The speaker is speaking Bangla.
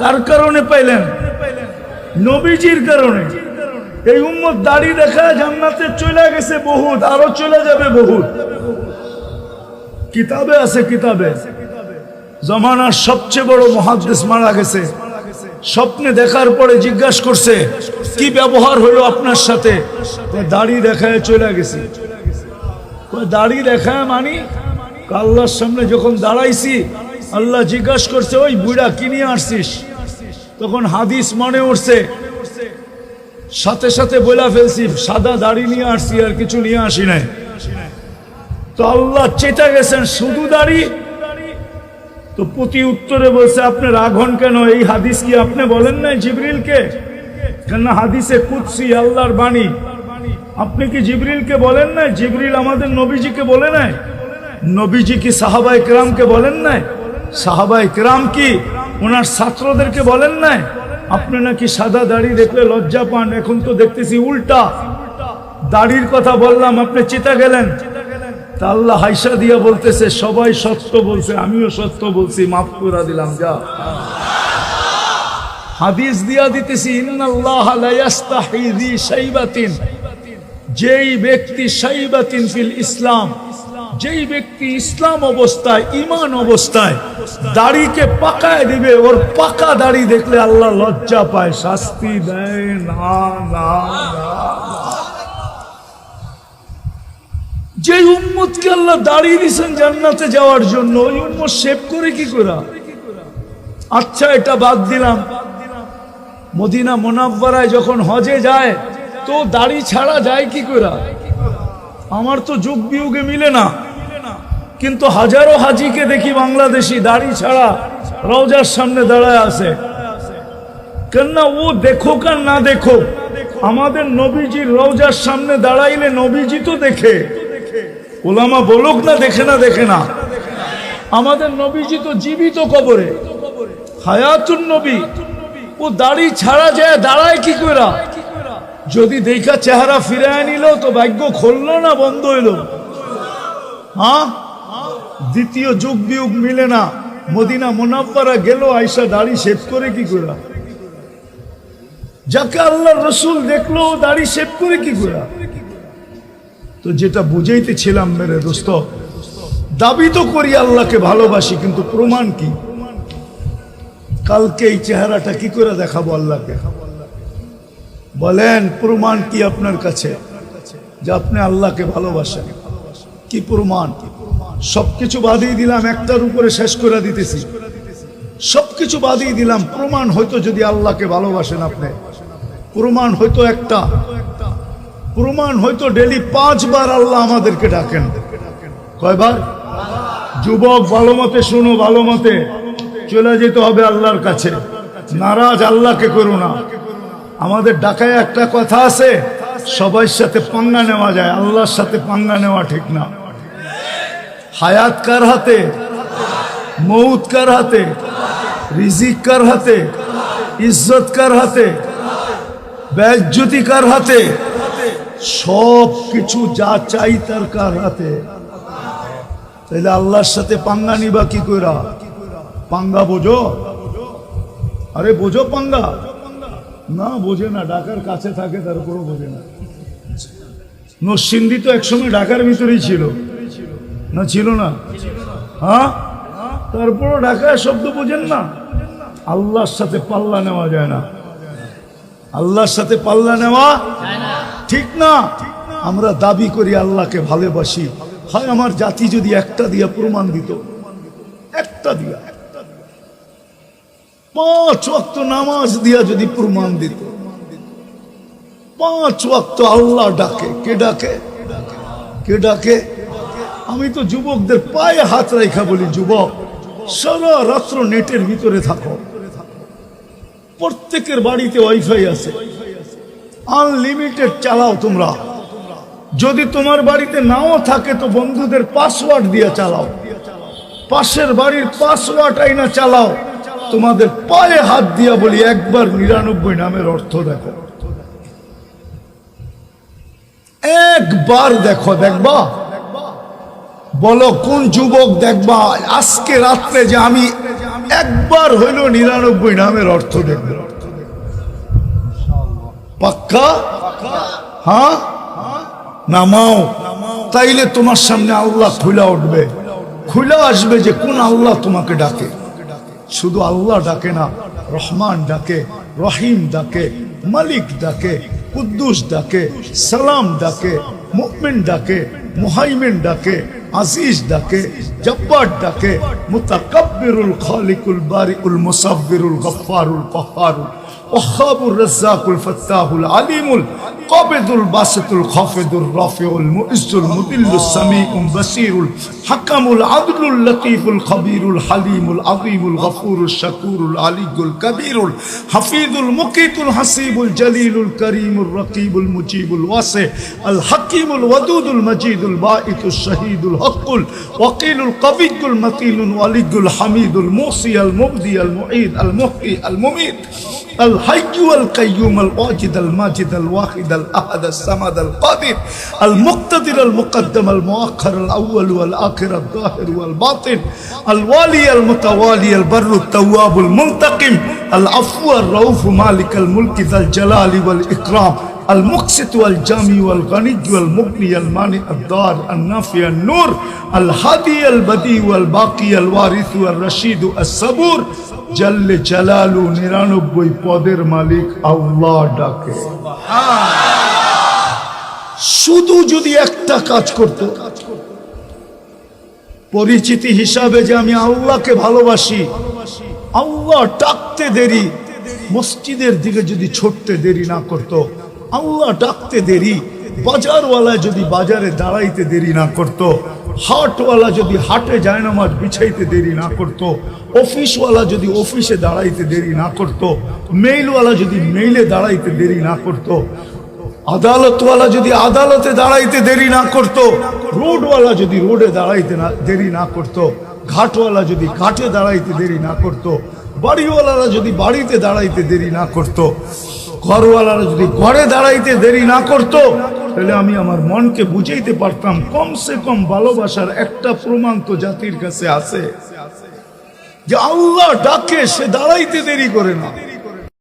কার কারণে পাইলেন? নবীজির কারণে। এই উম্মত দাড়ি দেখা জান্নাতে চলে গেছে বহুত, আরও চলে যাবে বহুত। কিতাবে আছে কিতাবে। জমানার সবচেয়ে বড় মহাদেশ মারা গেছে। স্বপ্নে দেখার পরে জিজ্ঞাসা করছে, কি ব্যবহার হলো আপনার সাথে? দাড়ি দেখায় চলে গেছি। দাড়ি দেখায় মানি? আল্লাহর সামনে যখন দাঁড়াইছি আল্লাহ জিজ্ঞাসা করছে, ওই বুড়া কি নিয়ে আসছিস? তখন হাদিস মনে উঠছে। সাথে সাথে বইলা ফেলছি, সাদা দাড়ি নিয়ে আসছি আর কিছু নিয়ে আসি নাই। তো আল্লাহ চেটা গেছেন, শুধু দাড়ি? তো প্রতি উত্তরে বলছে আপনি রাঘন কেন? এই হাদিস কি আপনি বলেন নাই জিবরিলকে? কেন হাদিসে কুৎসি আল্লাহর বাণী। আপনি কি জিবরিলকে বলেন নাই? জিবরিল আমাদের নবীজিকে বলে নাই? নবীজি কি সাহাবাই কেরামকে বলেন নাই? সাহাবাই কেরাম কি? ওনার ছাত্রদেরকে বলেন নাই? আপনি নাকি সাদা দাড়ি দেখলে লজ্জা পান? এখন তো দেখতেছি উল্টা। দাড়ির কথা বললাম, আপনি চিতা গেলেন। তা আল্লাহ হাইসা দিয়া বলতেছে, সবাই সত্য বলছে, আমিও সত্য বলছি, মাফ করে দিলাম, যা। হাদিস দিয়া দিতেছি যেই ব্যক্তি শাইবাতিন ফিল ইসলাম যেই ব্যক্তি ইসলাম অবস্থায় ইমান অবস্থায়, দাড়িকে পাকায় দিবে, ওর পাকা দাড়ি দেখলে আল্লাহ লজ্জা পায়, শাস্তি দেয়। না না যে উম্মতকে আল্লাহ দাঁড়িয়ে দিয়েছেন জান্নাতে যাওয়ার জন্য, ওই উম্মত সেভ করে কি করা আচ্ছা এটা বাদ দিলাম। মদিনা মোনাব্বারায় যখন হজে যায়, তো দাড়ি ছাড়া যায় কি করা আমার তো যুগ বিয়োগে মিলে না। কিন্তু হাজারো হাজিকে দেখি বাংলাদেশি দাড়ি ছাড়া রওজার সামনে দাঁড়ায় আছে। কেননা ও দেখো আর না দেখো আমাদের নবীজির রওজার সামনে দাঁড়াইলে নবীজি তো দেখে। ওলামা বলুক না, দেখে না দেখে না। আমাদের নবীজি তো জীবিত কবরে। হায়াতুন নবী, ও দাড়ি ছাড়া যায় দাঁড়ায় কি করে যদি দেখা চেহারা ফিরায় নিল তো ভাগ্য খুললো না, বন্ধ হইল। হ্যাঁ? দ্বিতীয় যুগ বিয়োগ মিলে না। মদিনা মোনাব্বারা গেল আইসা দাড়ি শেভ করে কি করে? যাকে আল্লাহ রসুল দেখল দাড়ি শেভ করে কি করে? তো যেটা বুঝাইতেছিলাম, মেরে দোস্ত, দাবি তো করি আল্লাহকে ভালোবাসি, কিন্তু প্রমাণ কি? কালকে এই চেহারাটা কি করে দেখাবো আল্লাহকে? বলেন, প্রমাণ কি আপনার কাছে? যে আপনি আল্লাহকে ভালোবাসেন। কি প্রমাণ? সবকিছু বাদিয়ে দিলাম, একটার উপরে শেষ করে দিতেছি। সবকিছু বাদিয়ে দিলাম, প্রমাণ হয়তো যদি আল্লাহকে ভালোবাসেন আপনি। প্রমাণ হয়তো একটা। প্রমাণ হয়তো ডেলি পাঁচবার আল্লাহ আমাদেরকে ডাকেন। কয়বার? যুবক, ভালো মতে শুনো, ভালো মতে। চলে যেতে হবে আল্লাহর কাছে। নারাজ আল্লাহকে করো না। আমাদের ডাকায় একটা কথা আছে সবার সাথে পাঙ্গা নেওয়া যায়, আল্লাহর সাথে পাঙ্গা নেওয়া ঠিক না। হায়াত কার হাতে? মৌত কার হাতে? রিজিক কার হাতে? ইজ্জত কার হাতে? ব্যাজ্যতি কার হাতে? সব কিছু যা চাই তার কার হাতে? তাইলে আল্লাহর সাথে পাঙ্গা নিবা কি কইরা? পাঙ্গা বোঝো? আরে বোঝো পাঙ্গা? না, বোঝে না। ঢাকার কাছে থাকে, তারপরও বোঝে না। নরসিংদী তো একসময় ঢাকার ভিতরেই ছিল। না ছিল না? হ্যাঁ? তারপরও ঢাকায় শব্দ বোঝেন না। আল্লাহর সাথে পাল্লা নেওয়া যায় না। আল্লাহর সাথে পাল্লা নেওয়া ঠিক না? আমরা দাবি করি আল্লাহকে ভালোবাসি। হয় আমার জাতি যদি একটা দিয়া প্রমাণ দিত। একটা দিয়া। পাঁচ ওয়াক্ত নামাজ দিয়া যদি প্রমাণ দিত। পাঁচ ওয়াক্ত আল্লাহ ডাকে। কে ডাকে? কে ডাকে? আমি তো যুবকদের পায়ে হাত রেখা বলি, যুবক। সারা রাত্র নেটের ভিতরে থাকো। প্রত্যেকের বাড়িতে ওয়াইফাই আছে। আনলিমিটেড চালাও তোমরা। যদি তোমার বাড়িতে নাও থাকে, তো বন্ধুদের পাসওয়ার্ড দিয়ে চালাও। পাশের বাড়ির পাসওয়ার্ড আইনা চালাও। তোমাদের পায়ে হাত দিয়া বলি, একবার নিরানব্বই নামের অর্থ দেখো। একবার দেখো, দেখবা? বলো, কোন যুবক দেখবা আজকে রাত্রে যে আমি একবার হইল নিরানব্বই নামের অর্থ দেখব। পাক্কা? হ্যাঁ? নামাও তাইলে তোমার সামনে আল্লাহ খুলে উঠবে। খুলে আসবে যে কোন আল্লাহ তোমাকে ডাকে। শুধু আল্লাহ ডাকে না, রহমান ডাকে, রহিম ডাকে, মালিক ডাকে, কুদ্দুস ডাকে, সালাম ডাকে মুকমিন ডাকে, মুহাইমিন ডাকে আজিজ ডাকে জব্বার ডাকে মুতাকাব্বিরুল খালিকুল বারিকুল মুসাব্বিরুল গফফারুল কহ্হারুল وخاب الرزاق الفتاح العليم القابض الباسط الخافض الرافع المؤز المذل السميع البصير الحكم العدل اللطيف الخبير الحليم العظيم الغفور الشكور العلي الكبير الحفيظ المقيت الحسيب الجليل الكريم الرقيب المجيب الواسع الحكيم الودود المجيد البائت الشهيد الحق الوقيل القوي المتين الولي الحميد الموصي المبدي المعيد المحيي المميت الحي والقيوم الواجد الماجد الواحد الأحد الصمد القادر المقتدر المقدم المؤخر الأول والآخر الظاهر والباطن الوالي المتوالي البر التواب المنتقم العفو الرؤوف مالك الملك ذا الجلال والإكرام المقسط والجامي والغني والمغني المانع الدار النافع النور الهادي البديع والباقي الوارث والرشيد الصبور জাল্লে জালালু নিরানব্বই পদের মালিক আল্লাহ ডাকে শুধু যদি একটা কাজ করত পরিচিতি হিসাবে যে আমি আল্লাহকে ভালোবাসি, আল্লাহ ডাকতে দেরি, মসজিদের দিকে যদি ছুটতে দেরি না করত, আল্লাহ ডাকতে দেরি বাজারওয়ালা যদি বাজারে দাঁড়াইতে দেরি না করত, হাটওয়ালা যদি হাটে যায় জায়নামাজ বিছাইতে দেরি না করত, অফিসওয়ালা যদি অফিসে দাঁড়াইতে দেরি না করত, মেইলওয়ালা যদি মেইলে দাঁড়াইতে দেরি না করত আদালতওয়ালা যদি আদালতে দাঁড়াইতে দেরি না করত, রোডওয়ালা যদি রোডে দাঁড়াইতে না দেরি না করত, ঘাটওয়ালা যদি ঘাটে দাঁড়াইতে দেরি না করত, বাড়িওয়ালারা যদি বাড়িতে দাঁড়াইতে দেরি না করত, ঘরওয়ালারা যদি ঘরে দাঁড়াইতে দেরি না করত, তাহলে আমি আমার মনকে বুঝাইতে পারতাম, কমসে কম ভালোবাসার একটা প্রমাণ তো জাতির কাছে আছে। যে আল্লাহ ডাকে, সে দাঁড়াইতে দেরি করে না।